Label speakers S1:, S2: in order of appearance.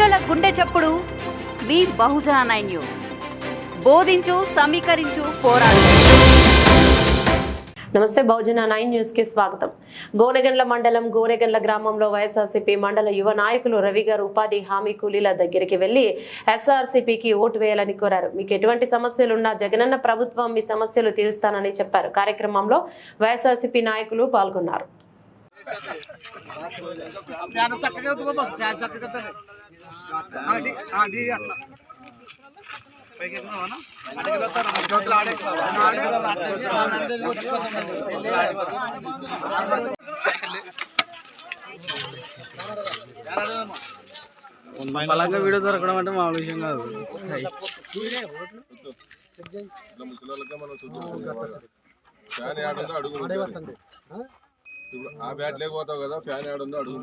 S1: గుండె చప్పుడు మీ బహుజన nine news. బోధించు సమీకరించు పోరాడు.
S2: నమస్తే బహుజన నైన్ న్యూస్కి స్వాగతం. గోనెగండ్ల మండలం గోనెగండ్ల గ్రామంలో వైఎస్ఆర్సీపీ మండల యువ నాయకులు రవి గారు ఉపాధి హామీ కూలీల దగ్గరికి వెళ్ళి ఎస్ఆర్సీపీకి ఓటు వేయాలని కోరారు. మీకు ఎటువంటి సమస్యలున్నా జగనన్న ప్రభుత్వం మీ సమస్యలు తీరుస్తానని చెప్పారు. కార్యక్రమంలో వైఎస్ఆర్సీపీ నాయకులు పాల్గొన్నారు.
S3: చక్కగా ఫ్యాన్ చక్కగా అది అట్లా. బలంగా వీడియో దొరకడం అంటే మామూలు విషయం కాదు.
S4: ముసలోళ్ళకే మనం చూద్దాం. అడుగు. ఇప్పుడు ఆ బ్యాట్ లేకపోతావు కదా ఫ్యాన్ ఆడుందో అడుగు.